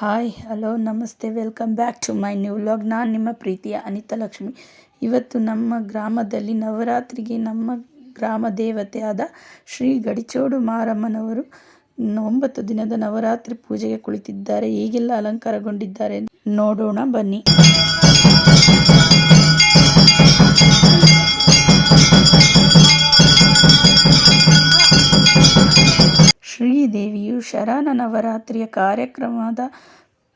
Hi hello namaste welcome back to my new vlog ನಾನು ನಿಮ್ಮ ಪ್ರೀತಿಯ ಅನಿತಾ ಲಕ್ಷ್ಮಿ. ಇವತ್ತು ನಮ್ಮ ಗ್ರಾಮದಲ್ಲಿ ನವರಾತ್ರಿಗೆ ನಮ್ಮ ಗ್ರಾಮ ದೇವತೆಯಾದ ಶ್ರೀ ಗಡಿಚೋಡು ಮಾರಮ್ಮನವರು ಒಂಬತ್ತು ದಿನದ ನವರಾತ್ರಿ ಪೂಜೆಗೆ ಕುಳಿತಿದ್ದಾರೆ. ಹೇಗೆಲ್ಲ ಅಲಂಕಾರಗೊಂಡಿದ್ದಾರೆ ನೋಡೋಣ ಬನ್ನಿ. ಶರಣ ನವರಾತ್ರಿಯ ಕಾರ್ಯಕ್ರಮದ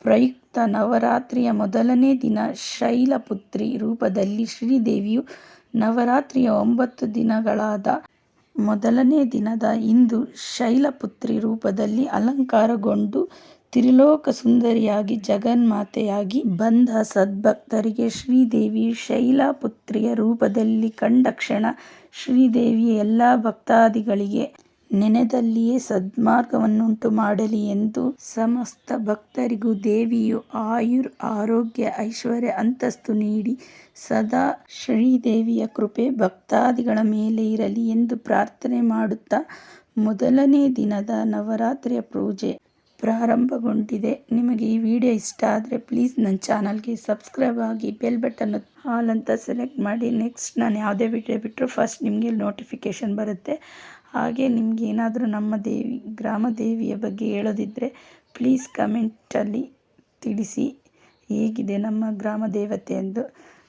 ಪ್ರಯುಕ್ತ ನವರಾತ್ರಿಯ ಮೊದಲನೇ ದಿನ ಶೈಲಪುತ್ರಿ ರೂಪದಲ್ಲಿ ಶ್ರೀದೇವಿಯು ನವರಾತ್ರಿಯ ಒಂಬತ್ತು ದಿನಗಳಾದ ಮೊದಲನೇ ದಿನದ ಇಂದು ಶೈಲಪುತ್ರಿ ರೂಪದಲ್ಲಿ ಅಲಂಕಾರಗೊಂಡು ತ್ರಿಲೋಕ ಸುಂದರಿಯಾಗಿ ಜಗನ್ಮಾತೆಯಾಗಿ ಬಂದ ಸದ್ಭಕ್ತರಿಗೆ ಶ್ರೀದೇವಿ ಶೈಲಪುತ್ರಿಯ ರೂಪದಲ್ಲಿ ಕಂಡಕ್ಷಣ ಶ್ರೀದೇವಿಯ ಎಲ್ಲ ಭಕ್ತಾದಿಗಳಿಗೆ ನೆನೆದಲ್ಲಿಯೇ ಸದ್ಮಾರ್ಗವನ್ನುಂಟು ಮಾಡಲಿ ಎಂದು ಸಮಸ್ತ ಭಕ್ತರಿಗೂ ದೇವಿಯು ಆಯುರ್ ಆರೋಗ್ಯ, ಐಶ್ವರ್ಯ, ಅಂತಸ್ತು ನೀಡಿ ಸದಾ ಶ್ರೀದೇವಿಯ ಕೃಪೆ ಭಕ್ತಾದಿಗಳ ಮೇಲೆ ಇರಲಿ ಎಂದು ಪ್ರಾರ್ಥನೆ ಮಾಡುತ್ತಾ ಮೊದಲನೇ ದಿನದ ನವರಾತ್ರಿಯ ಪೂಜೆ ಪ್ರಾರಂಭಗೊಂಡಿದೆ. ನಿಮಗೆ ಈ ವಿಡಿಯೋ ಇಷ್ಟ ಆದರೆ ಪ್ಲೀಸ್ ನನ್ನ ಚಾನಲ್ಗೆ ಸಬ್ಸ್ಕ್ರೈಬ್ ಆಗಿ ಬೆಲ್ ಬಟನ್ ಹಾಲ್ ಅಂತ ಸೆಲೆಕ್ಟ್ ಮಾಡಿ. ನೆಕ್ಸ್ಟ್ ನಾನು ಯಾವುದೇ ವಿಡಿಯೋ ಬಿಟ್ಟರು ಫಸ್ಟ್ ನಿಮಗೆ ನೋಟಿಫಿಕೇಷನ್ ಬರುತ್ತೆ. ಹಾಗೆ ನಿಮಗೇನಾದರೂ ನಮ್ಮ ದೇವಿ, ಗ್ರಾಮ ದೇವಿಯ ಬಗ್ಗೆ ಹೇಳೋದಿದ್ದರೆ ಪ್ಲೀಸ್ ಕಮೆಂಟಲ್ಲಿ ತಿಳಿಸಿ. ಹೇಗಿದೆ ನಮ್ಮ ಗ್ರಾಮ ದೇವತೆ ಎಂದು.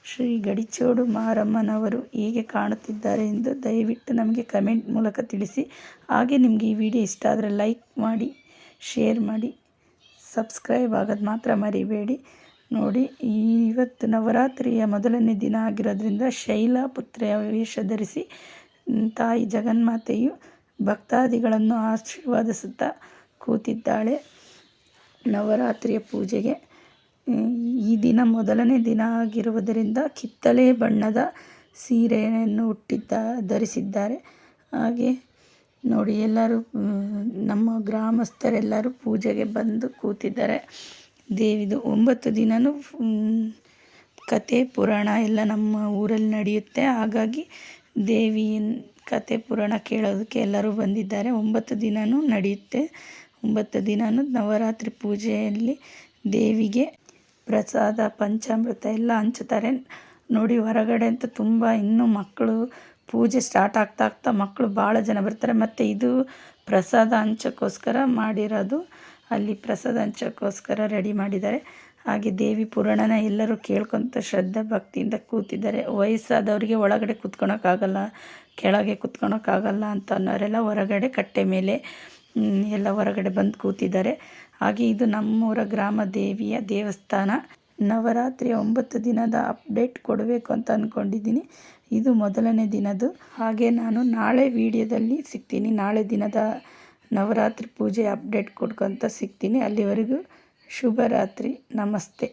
ಶ್ರೀ ಗಡಿಚೋಡು ಮಾರಮ್ಮನವರು ಹೇಗೆ ಕಾಣುತ್ತಿದ್ದಾರೆ ಎಂದು ದಯವಿಟ್ಟು ನಮಗೆ ಕಮೆಂಟ್ ಮೂಲಕ ತಿಳಿಸಿ. ಹಾಗೆ ನಿಮಗೆ ಈ ವಿಡಿಯೋ ಇಷ್ಟ ಆದರೆ ಲೈಕ್ ಮಾಡಿ ಶೇರ್ ಮಾಡಿ ಸಬ್ಸ್ಕ್ರೈಬ್ ಆಗೋದು ಮಾತ್ರ ಮರಿಬೇಡಿ. ನೋಡಿ ಇವತ್ತು ನವರಾತ್ರಿಯ ಮೊದಲನೇ ದಿನ ಆಗಿರೋದ್ರಿಂದ ಶೈಲಾ ಪುತ್ರಿಯ ವೇಷ ಧರಿಸಿ ತಾಯಿ ಜಗನ್ಮಾತೆಯು ಭಕ್ತಾದಿಗಳನ್ನು ಆಶೀರ್ವಾದಿಸುತ್ತಾ ಕೂತಿದ್ದಾಳೆ. ನವರಾತ್ರಿಯ ಪೂಜೆಗೆ, ಈ ದಿನ ಮೊದಲನೇ ದಿನ ಆಗಿರುವುದರಿಂದ ಕಿತ್ತಳೆ ಬಣ್ಣದ ಸೀರೆಯನ್ನು ಹುಟ್ಟಿದ್ದ ಧರಿಸಿದ್ದಾರೆ. ಹಾಗೆ ನೋಡಿ, ಎಲ್ಲರೂ, ನಮ್ಮ ಗ್ರಾಮಸ್ಥರೆಲ್ಲರೂ ಪೂಜೆಗೆ ಬಂದು ಕೂತಿದ್ದಾರೆ. ದೇವಿದು ಒಂಬತ್ತು ದಿನವೂ ಕತೆ, ಪುರಾಣ ಎಲ್ಲ ನಮ್ಮ ಊರಲ್ಲಿ ನಡೆಯುತ್ತೆ. ಹಾಗಾಗಿ ದೇವಿಯ ಕತೆ ಪುರಾಣ ಕೇಳೋದಕ್ಕೆ ಎಲ್ಲರೂ ಬಂದಿದ್ದಾರೆ. ಒಂಬತ್ತು ದಿನವೂ ನಡೆಯುತ್ತೆ. ಒಂಬತ್ತು ದಿನವೂ ನವರಾತ್ರಿ ಪೂಜೆಯಲ್ಲಿ ದೇವಿಗೆ ಪ್ರಸಾದ, ಪಂಚಾಮೃತ ಎಲ್ಲ ಹಂಚುತ್ತಾರೆ ನೋಡಿ, ಹೊರಗಡೆ ಅಂತ ತುಂಬ ಇನ್ನೂ ಮಕ್ಕಳು ಪೂಜೆ ಸ್ಟಾರ್ಟ್ ಆಗ್ತಾ ಆಗ್ತಾ ಮಕ್ಕಳು ಭಾಳ ಜನ ಬರ್ತಾರೆ. ಮತ್ತು ಇದು ಪ್ರಸಾದ ಹಂಚೋಕ್ಕೋಸ್ಕರ ಮಾಡಿರೋದು. ಅಲ್ಲಿ ಪ್ರಸಾದ ಹಂಚೋಕ್ಕೋಸ್ಕರ ರೆಡಿ ಮಾಡಿದ್ದಾರೆ. ಹಾಗೆ ದೇವಿ ಪುರಾಣನ ಎಲ್ಲರೂ ಕೇಳ್ಕೊತ ಶ್ರದ್ಧಾ ಭಕ್ತಿಯಿಂದ ಕೂತಿದ್ದಾರೆ. ವಯಸ್ಸಾದವರಿಗೆ ಒಳಗಡೆ ಕೂತ್ಕೊಳಕ್ಕಾಗಲ್ಲ, ಕೆಳಗೆ ಕೂತ್ಕೊಳಕ್ಕಾಗಲ್ಲ ಅಂತ ಅನ್ನೋರೆಲ್ಲ ಹೊರಗಡೆ ಕಟ್ಟೆ ಮೇಲೆ ಎಲ್ಲ ಹೊರಗಡೆ ಬಂದು ಕೂತಿದ್ದಾರೆ. ಹಾಗೆ ಇದು ನಮ್ಮೂರ ಗ್ರಾಮ ದೇವಿಯ ದೇವಸ್ಥಾನ. ನವರಾತ್ರಿ ಒಂಬತ್ತು ದಿನದ ಅಪ್ಡೇಟ್ ಕೊಡಬೇಕು ಅಂತ ಅಂದ್ಕೊಂಡಿದ್ದೀನಿ ಇದು ಮೊದಲನೇ ದಿನದು ಹಾಗೆ ನಾನು ನಾಳೆ ವಿಡಿಯೋದಲ್ಲಿ ಸಿಗ್ತೀನಿ. ನಾಳೆ ದಿನದ ನವರಾತ್ರಿ ಪೂಜೆ ಅಪ್ಡೇಟ್ ಕೊಡ್ಕೊತ ಸಿಗ್ತೀನಿ. ಅಲ್ಲಿವರೆಗೂ ಶುಭರಾತ್ರಿ ನಮಸ್ತೆ